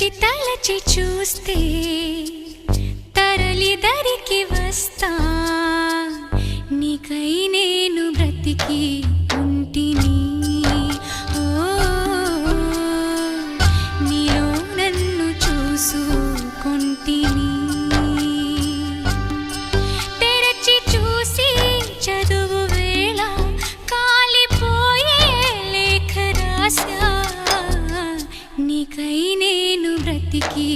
తలచి తలచి చూస్తే తరలి దరికి వస్తా. నీకై నేను బ్రతికి ఉంటిని. ఓ నీలో నన్ను చూసుకుంటిని. చూసి చదువు వేళ కాలిపోయే నీకై నే బ్రతికి